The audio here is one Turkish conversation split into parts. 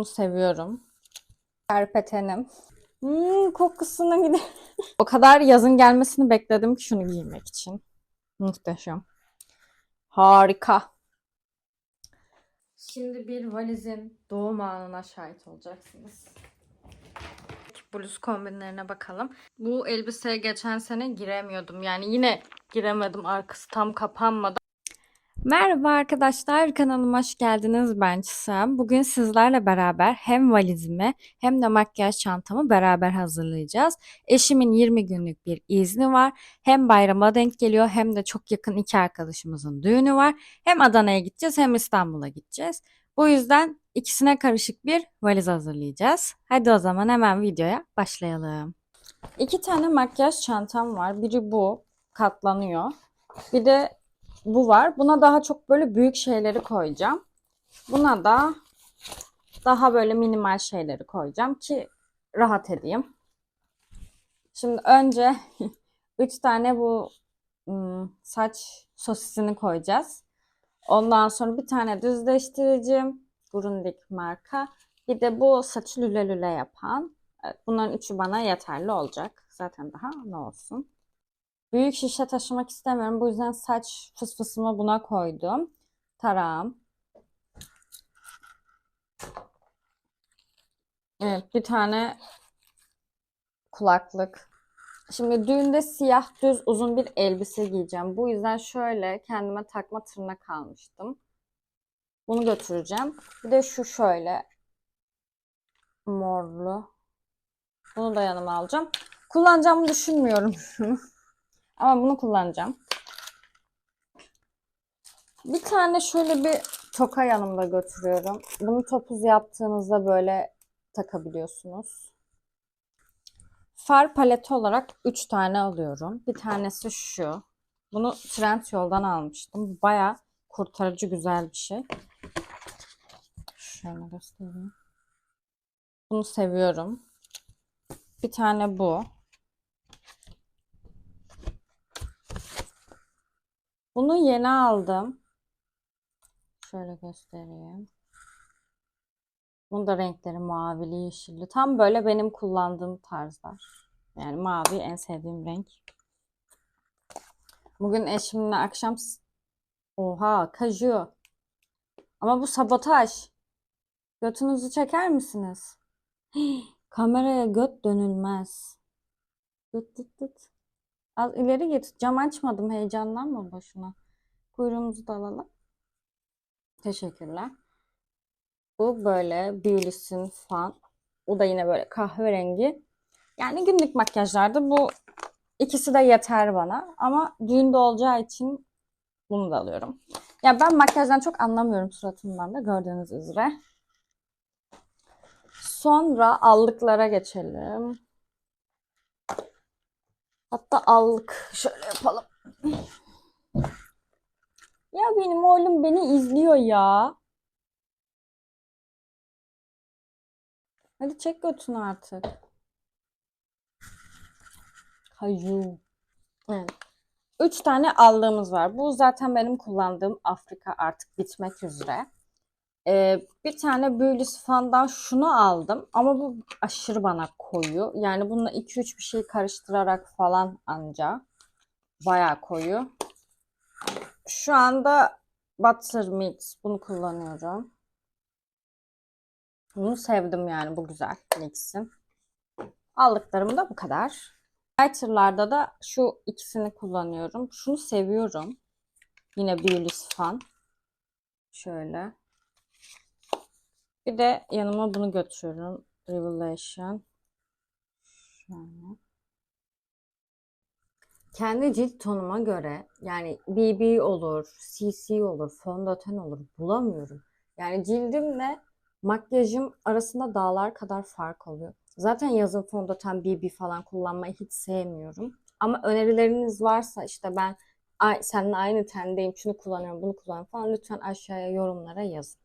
Bunu seviyorum. Karpetenim. Hmm, kokusuna gidelim. o kadar yazın gelmesini bekledim ki şunu giymek için. Muhteşem. Harika. Şimdi bir valizin doğum anına şahit olacaksınız. Bluz kombinlerine bakalım. Bu elbiseye geçen sene giremiyordum. Yani yine giremedim. Arkası tam kapanmadı. Merhaba arkadaşlar, kanalıma hoş geldiniz. Ben Çisem. Bugün sizlerle beraber hem valizimi hem de makyaj çantamı beraber hazırlayacağız. Eşimin 20 günlük bir izni var. Hem bayrama denk geliyor hem de çok yakın iki arkadaşımızın düğünü var. Hem Adana'ya gideceğiz hem İstanbul'a gideceğiz. Bu yüzden ikisine karışık bir valiz hazırlayacağız. Hadi o zaman hemen videoya başlayalım. İki tane makyaj çantam var. Biri bu, katlanıyor. Bir de bu var. Buna daha çok böyle büyük şeyleri koyacağım. Buna da daha böyle minimal şeyleri koyacağım ki rahat edeyim. Şimdi önce 3 tane bu saç sosisini koyacağız. Ondan sonra bir tane düzleştiricim. Grundig marka. Bir de bu saçı lüle lüle yapan. Bunların üçü bana yeterli olacak. Zaten daha ne olsun. Büyük şişe taşımak istemiyorum. Bu yüzden saç fısfısımı buna koydum. Tarağım. Evet, bir tane kulaklık. Şimdi düğünde siyah düz uzun bir elbise giyeceğim. Bu yüzden şöyle kendime takma tırnak almıştım. Bunu götüreceğim. Bir de şu şöyle morlu. Bunu da yanıma alacağım. Kullanacağımı düşünmüyorum. Ama bunu kullanacağım. Bir tane şöyle bir toka yanımda götürüyorum. Bunu topuz yaptığınızda böyle takabiliyorsunuz. Far paleti olarak 3 tane alıyorum. Bir tanesi şu. Bunu Trendyol'dan almıştım. Baya kurtarıcı güzel bir şey. Şöyle göstereyim. Bunu seviyorum. Bir tane bu. Bunu yeni aldım. Şöyle göstereyim. Bunun da renkleri mavili, yeşilli. Tam böyle benim kullandığım tarzlar. Yani mavi en sevdiğim renk. Bugün eşimle akşam... Oha, kaju. Ama bu sabotaj. Götünüzü çeker misiniz? Hii, kameraya göt dönülmez. Dıt dıt dıt. Az ileri git. Cam açmadım heyecanlanma boşuna. Kuyruğumuzu da alalım. Teşekkürler. Bu böyle Beulis'in fan. O da yine böyle kahverengi. Yani günlük makyajlarda bu ikisi de yeter bana. Ama düğünde olacağı için bunu da alıyorum. Ya ben makyajdan çok anlamıyorum suratımdan da gördüğünüz üzere. Sonra allıklara geçelim. Hatta allık şöyle yapalım. Ya benim oğlum beni izliyor ya. Hadi çek götünü artık. Kaju. Evet. Üç tane allığımız var. Bu zaten benim kullandığım Afrika artık bitmek üzere. Ee, bir tane Beulis fandan şunu aldım. Ama bu aşırı bana koyu. Yani bununla 2-3 bir şey karıştırarak falan anca. Bayağı koyu. Şu anda Butter Mix bunu kullanıyorum. Bunu sevdim yani bu güzel mix'in. Aldıklarım da bu kadar. Lighter'larda da şu ikisini kullanıyorum. Şunu seviyorum. Yine Beulis fan. Şöyle. Bir de yanıma bunu götürüyorum. Revelation. Şöyle. Kendi cilt tonuma göre yani BB olur, CC olur, fondöten olur bulamıyorum. Yani cildimle makyajım arasında dağlar kadar fark oluyor. Zaten yazın fondöten BB falan kullanmayı hiç sevmiyorum. Ama önerileriniz varsa işte ben seninle aynı tendeyim, şunu kullanıyorum, bunu kullanıyorum falan lütfen aşağıya yorumlara yazın.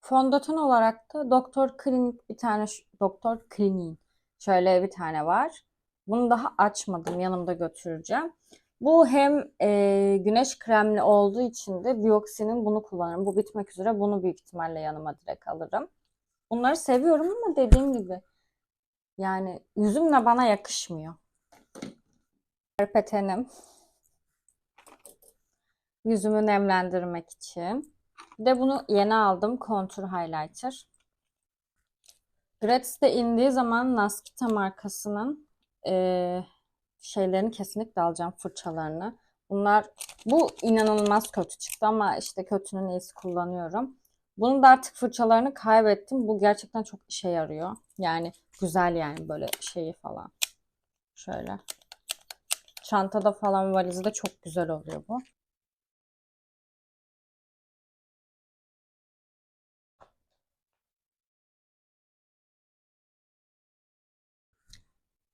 Fondöten olarak da Doktor Klinik bir tane Doktor Klinik şöyle bir tane var. Bunu daha açmadım. Yanımda götüreceğim. Bu hem e, güneş kremli olduğu için de Bioxy'nin bunu kullanırım. Bu bitmek üzere bunu büyük ihtimalle yanıma direkt alırım. Bunları seviyorum ama dediğim gibi yani yüzümle bana yakışmıyor. Perpetenim. Yüzümü nemlendirmek için. De bunu yeni aldım. Contour Highlighter. Gratis'te indiği zaman Naskita markasının eee, şeylerini kesinlikle alacağım fırçalarını. Bunlar bu inanılmaz kötü çıktı ama işte kötünün iyisi kullanıyorum. Bunun da artık fırçalarını kaybettim. Bu gerçekten çok işe yarıyor. Yani güzel yani böyle şeyi falan. Şöyle. Çantada falan valizde çok güzel oluyor bu.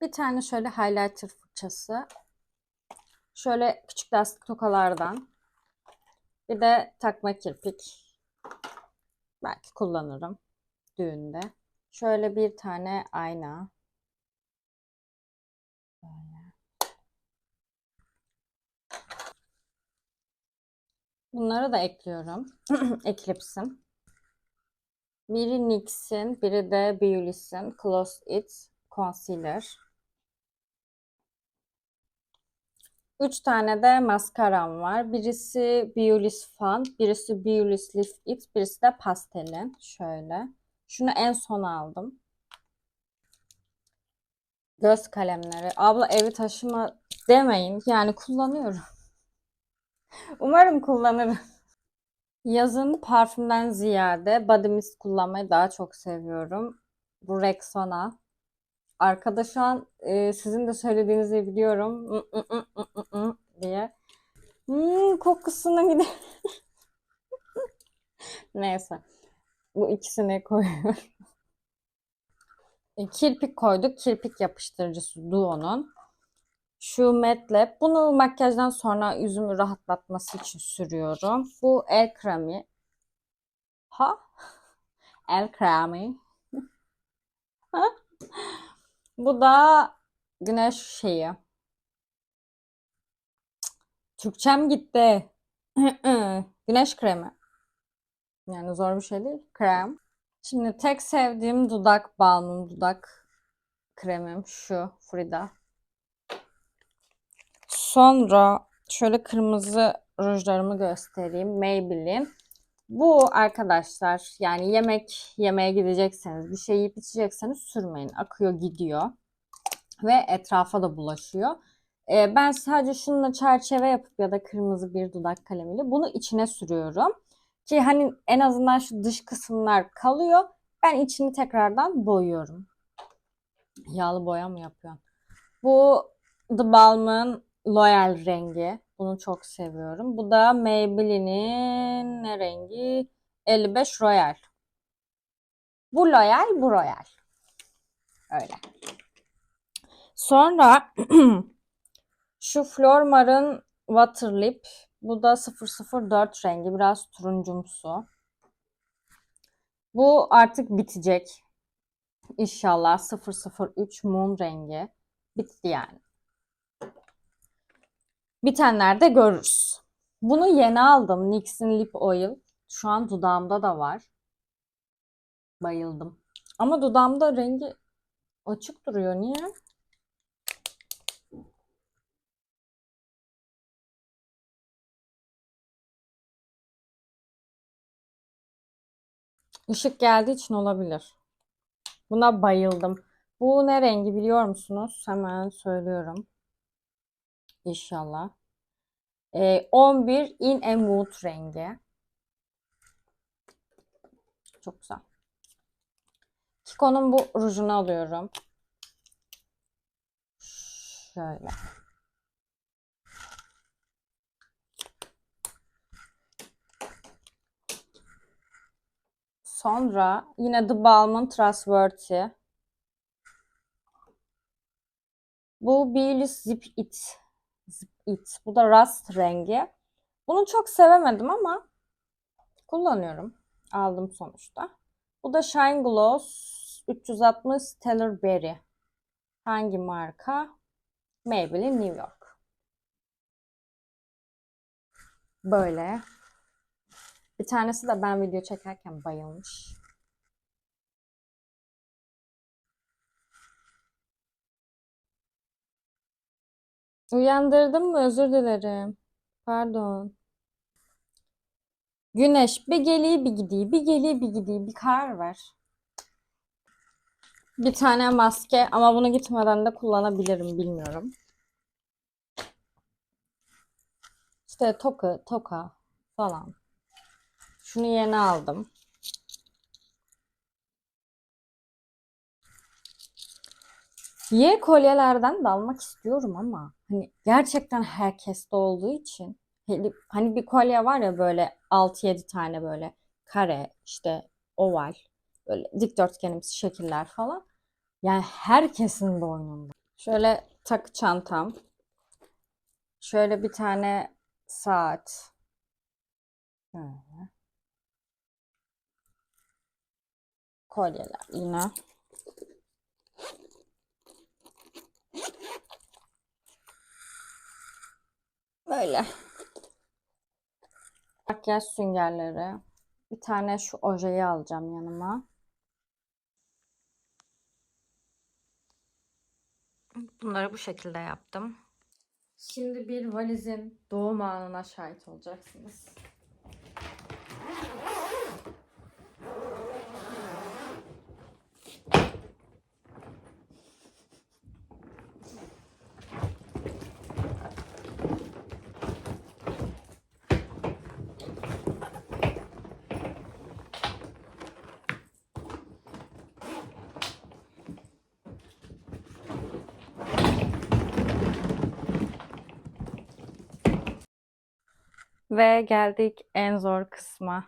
Bir tane şöyle highlighter fırçası. Şöyle küçük lastik tokalardan. Bir de takma kirpik. Belki kullanırım düğünde. Şöyle bir tane ayna. Böyle. Bunları da ekliyorum. Eclipse'im. Biri NYX'in, biri de Beulis'in Close It Concealer. Üç tane de maskaram var. Birisi Beulis Fun, birisi Beulis Lift It, birisi de Pastel'in. Şöyle. Şunu en son aldım. Göz kalemleri. Abla evi taşıma demeyin. Yani kullanıyorum. Umarım kullanırım. Yazın parfümden ziyade body mist kullanmayı daha çok seviyorum. Bu Rexona. Arkada şu an e, sizin de söylediğinizi biliyorum. Kokusuna gidiyor. Neyse. Bu ikisini koyuyorum. E, Kirpik koyduk. Kirpik yapıştırıcısı Duo'nun. Şu Matte Bunu makyajdan sonra yüzümü rahatlatması için sürüyorum. Bu el kremi. Ha? El kremi. Bu da güneş şeyi. Türkçem gitti. Güneş kremi. Yani zor bir şey değil. Krem. Şimdi tek sevdiğim dudak balmım, dudak kremim şu Frida. Sonra şöyle kırmızı rujlarımı göstereyim. Maybelline. Bu arkadaşlar yani yemek yemeye gidecekseniz, bir şey yiyip içecekseniz sürmeyin. Akıyor gidiyor. Ve etrafa da bulaşıyor. Ee, ben sadece şununla çerçeve yapıp ya da kırmızı bir dudak kalemiyle bunu içine sürüyorum. Ki hani en azından şu dış kısımlar kalıyor. Ben içini tekrardan boyuyorum. Yağlı boya mı yapıyorum? Bu The Balm'ın Loyal rengi. Bunu çok seviyorum. Bu da Maybelline'in ne rengi? 55 Royal. Bu Loyal, bu Royal. Öyle. Sonra şu Flormar'ın Water Lip. Bu da 004 rengi. Biraz turuncumsu. Bu artık bitecek. İnşallah 003 Moon rengi. Bitti yani. Bitenlerde görürüz. Bunu yeni aldım. NYX'in Lip Oil. Şu an dudağımda da var. Bayıldım. Ama dudağımda rengi açık duruyor. Niye? Işık geldiği için olabilir. Buna bayıldım. Bu ne rengi biliyor musunuz? Hemen söylüyorum. İnşallah. Ee, 11 in a mood rengi. Çok güzel. Kiko'nun bu rujunu alıyorum. Şöyle. Sonra yine The Balmain Trustworthy. Bu Baileys Zip It. Zip It. Bu da Rust rengi. Bunu çok sevemedim ama kullanıyorum. Aldım sonuçta. Bu da Shine Gloss 360 Stellar Berry. Hangi marka? Maybelline New York. Böyle. Bir tanesi de ben video çekerken bayılmış. Uyandırdım mı? Özür dilerim. Pardon. Güneş bir geliyor bir gidiyor, bir geliyor bir gidiyor. Bir karar ver. Bir tane maske ama bunu gitmeden de kullanabilirim bilmiyorum. İşte toka, toka falan. Şunu yeni aldım. Y kolyelerden de almak istiyorum ama hani gerçekten herkeste olduğu için hani, bir kolye var ya böyle 6-7 tane böyle kare işte oval böyle dikdörtgenimsi şekiller falan. Yani herkesin boynunda. Şöyle takı çantam. Şöyle bir tane saat. Böyle. Kolyeler yine. Böyle. Makyaj süngerleri. Bir tane şu ojeyi alacağım yanıma. Bunları bu şekilde yaptım. Şimdi bir valizin doğum anına şahit olacaksınız. Ve geldik en zor kısma.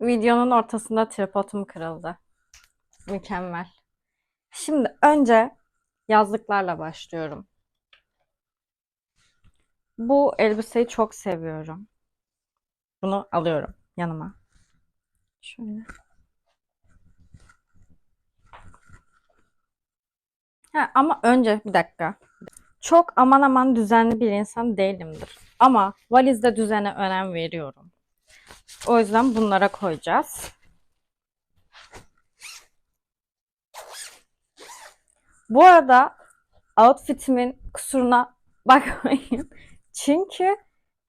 Videonun ortasında tripodum kırıldı. Mükemmel. Şimdi önce yazlıklarla başlıyorum. Bu elbiseyi çok seviyorum. Bunu alıyorum yanıma. Şöyle. Ha, ama önce bir dakika. Çok aman aman düzenli bir insan değilimdir. Ama valizde düzene önem veriyorum. O yüzden bunlara koyacağız. Bu arada outfitimin kusuruna bakmayın. Çünkü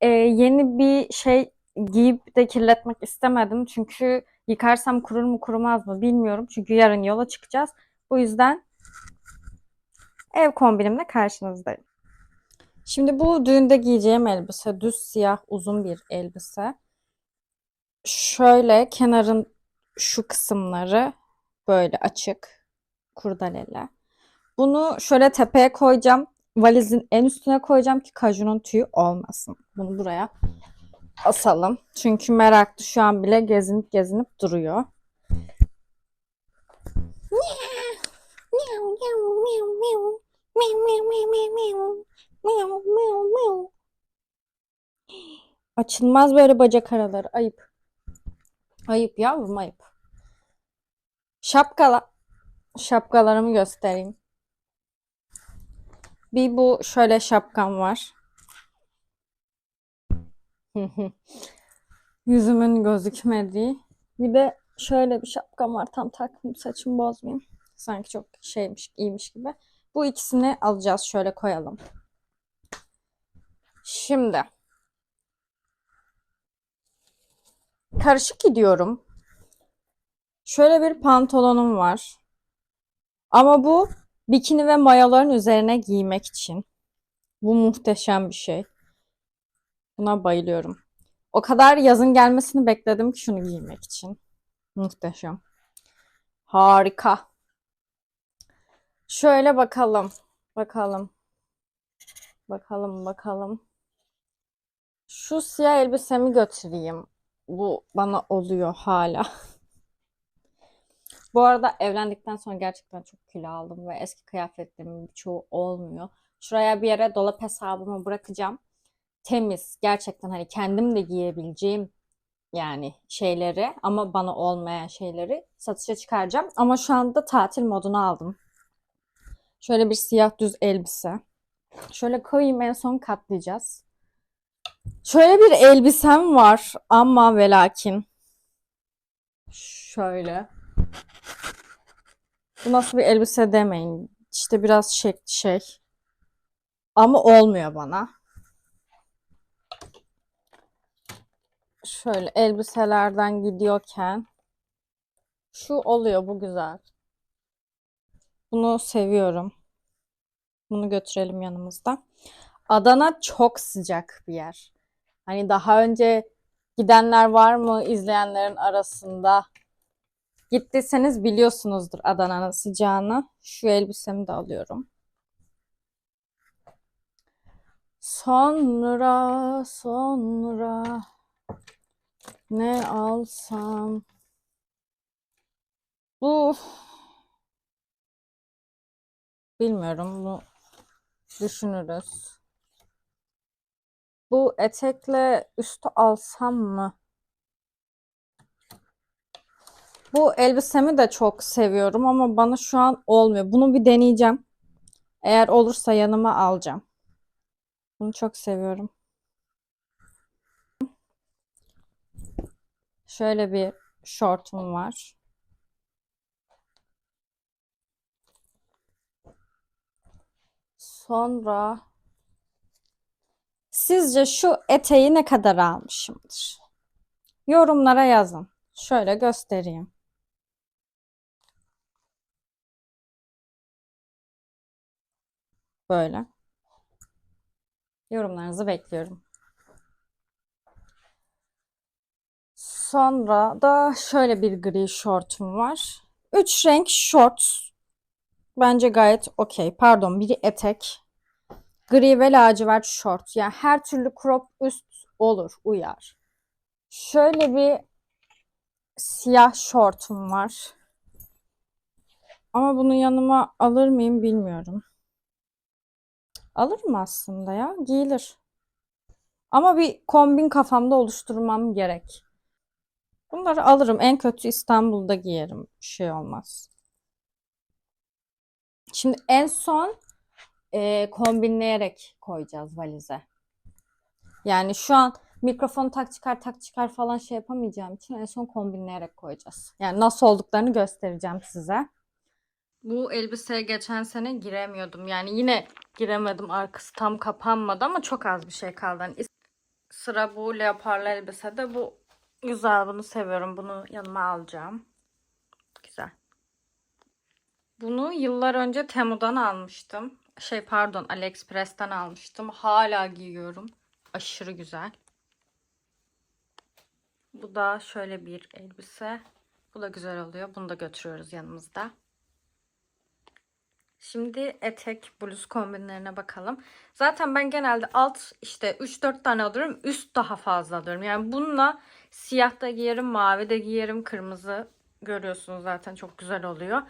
e, yeni bir şey giyip de kirletmek istemedim. Çünkü yıkarsam kurur mu kurumaz mı bilmiyorum. Çünkü yarın yola çıkacağız. Bu yüzden ev kombinimle karşınızdayım. Şimdi bu düğünde giyeceğim elbise düz siyah uzun bir elbise. Şöyle kenarın şu kısımları böyle açık kurdaleli. Bunu şöyle tepeye koyacağım. Valizin en üstüne koyacağım ki kajunun tüyü olmasın. Bunu buraya asalım. Çünkü meraklı şu an bile gezinip gezinip duruyor. Açılmaz böyle bacak araları. Ayıp. Ayıp yavrum ayıp. Şapkala şapkalarımı göstereyim. Bir bu şöyle şapkam var. Yüzümün gözükmediği. Bir de şöyle bir şapkam var. Tam takmayayım saçımı bozmayayım. Sanki çok şeymiş, iyiymiş gibi. Bu ikisini alacağız. Şöyle koyalım. Şimdi. Karışık gidiyorum. Şöyle bir pantolonum var. Ama bu bikini ve mayoların üzerine giymek için. Bu muhteşem bir şey. Buna bayılıyorum. O kadar yazın gelmesini bekledim ki şunu giymek için. Muhteşem. Harika. Şöyle bakalım. Bakalım. Bakalım bakalım. Şu siyah elbisemi götüreyim. Bu bana oluyor hala. Bu arada evlendikten sonra gerçekten çok kilo aldım ve eski kıyafetlerimin çoğu olmuyor. Şuraya bir yere dolap hesabımı bırakacağım. temiz gerçekten hani kendim de giyebileceğim yani şeyleri ama bana olmayan şeyleri satışa çıkaracağım. Ama şu anda tatil modunu aldım. Şöyle bir siyah düz elbise. Şöyle koyayım en son katlayacağız. Şöyle bir elbisem var ama ve lakin. Şöyle. Bu nasıl bir elbise demeyin. İşte biraz şey, şey. Ama olmuyor bana. Şöyle elbiselerden gidiyorken şu oluyor bu güzel. Bunu seviyorum. Bunu götürelim yanımızda. Adana çok sıcak bir yer. Hani daha önce gidenler var mı izleyenlerin arasında? Gittiyseniz biliyorsunuzdur Adana'nın sıcağını. Şu elbisemi de alıyorum. Sonra sonra ne alsam? Bu bilmiyorum bunu düşünürüz. Bu etekle üstü alsam mı? Bu elbisemi de çok seviyorum ama bana şu an olmuyor. Bunu bir deneyeceğim. Eğer olursa yanıma alacağım. Bunu çok seviyorum. Şöyle bir şortum var. Sonra sizce şu eteği ne kadar almışımdır? Yorumlara yazın. Şöyle göstereyim. Böyle. Yorumlarınızı bekliyorum. Sonra da şöyle bir gri şortum var. Üç renk şort. Bence gayet okey. Pardon, biri etek. Gri ve lacivert şort. Yani her türlü crop üst olur, uyar. Şöyle bir siyah şortum var. Ama bunu yanıma alır mıyım bilmiyorum. Alırım aslında ya. Giyilir. Ama bir kombin kafamda oluşturmam gerek. Bunları alırım. En kötü İstanbul'da giyerim. Bir şey olmaz. Şimdi en son e, kombinleyerek koyacağız valize. Yani şu an mikrofonu tak çıkar tak çıkar falan şey yapamayacağım için en son kombinleyerek koyacağız. Yani nasıl olduklarını göstereceğim size. Bu elbiseye geçen sene giremiyordum. Yani yine giremedim. Arkası tam kapanmadı ama çok az bir şey kaldı. Hani sıra bu leoparlı elbisede. Bu güzel. Bunu seviyorum. Bunu yanıma alacağım. Güzel. Bunu yıllar önce Temu'dan almıştım. Şey pardon AliExpress'ten almıştım. Hala giyiyorum. Aşırı güzel. Bu da şöyle bir elbise. Bu da güzel oluyor. Bunu da götürüyoruz yanımızda. Şimdi etek, bluz kombinlerine bakalım. Zaten ben genelde alt işte 3-4 tane alıyorum. Üst daha fazla alıyorum. Yani bununla siyah da giyerim, mavi de giyerim, kırmızı görüyorsunuz zaten çok güzel oluyor.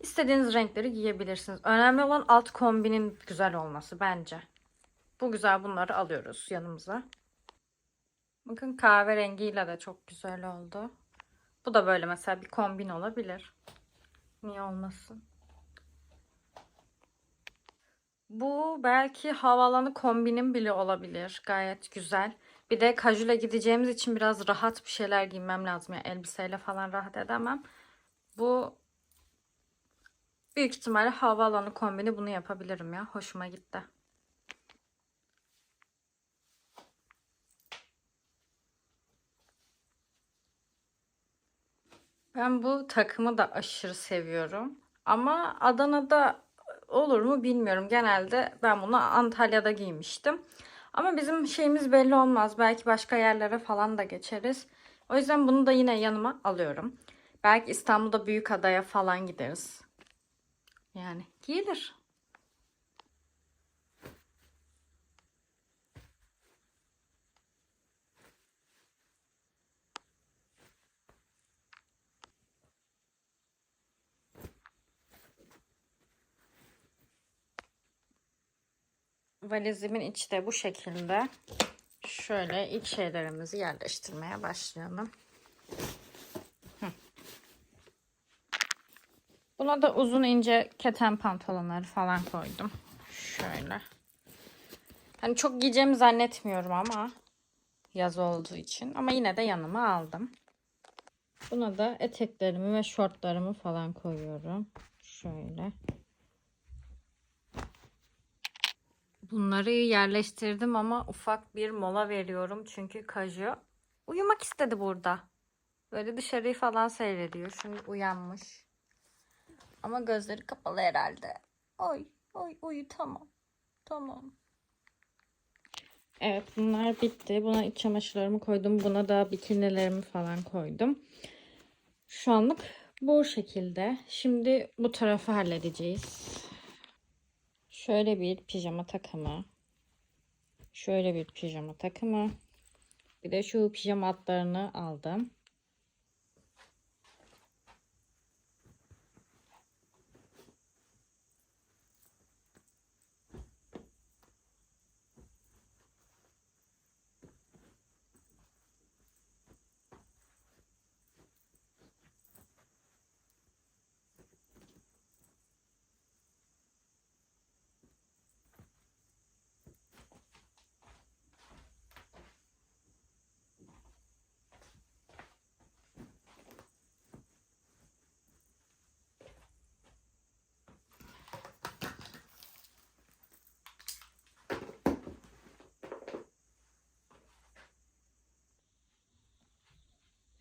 İstediğiniz renkleri giyebilirsiniz. Önemli olan alt kombinin güzel olması bence. Bu güzel bunları alıyoruz yanımıza. Bakın kahverengiyle de çok güzel oldu. Bu da böyle mesela bir kombin olabilir. Niye olmasın? Bu belki havaalanı kombinim bile olabilir. Gayet güzel. Bir de kajule gideceğimiz için biraz rahat bir şeyler giymem lazım. Yani elbiseyle falan rahat edemem. Bu büyük ihtimalle havaalanı kombini bunu yapabilirim ya. Hoşuma gitti. Ben bu takımı da aşırı seviyorum. Ama Adana'da olur mu bilmiyorum. Genelde ben bunu Antalya'da giymiştim. Ama bizim şeyimiz belli olmaz. Belki başka yerlere falan da geçeriz. O yüzden bunu da yine yanıma alıyorum. Belki İstanbul'da büyük adaya falan gideriz. Yani giyilir. Valizimin içi de bu şekilde. Şöyle ilk şeylerimizi yerleştirmeye başlayalım. Buna da uzun ince keten pantolonları falan koydum. Şöyle. Hani çok giyeceğimi zannetmiyorum ama yaz olduğu için. Ama yine de yanıma aldım. Buna da eteklerimi ve şortlarımı falan koyuyorum. Şöyle. Bunları yerleştirdim ama ufak bir mola veriyorum. Çünkü Kaju uyumak istedi burada. Böyle dışarıyı falan seyrediyor. Şimdi uyanmış. Ama gözleri kapalı herhalde. Oy, oy, uyu tamam. Tamam. Evet bunlar bitti. Buna iç çamaşırlarımı koydum. Buna da bikinilerimi falan koydum. Şu anlık bu şekilde. Şimdi bu tarafı halledeceğiz. Şöyle bir pijama takımı. Şöyle bir pijama takımı. Bir de şu pijama altlarını aldım.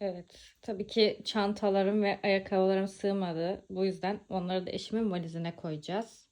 Evet. Tabii ki çantalarım ve ayakkabılarım sığmadı. Bu yüzden onları da eşimin valizine koyacağız.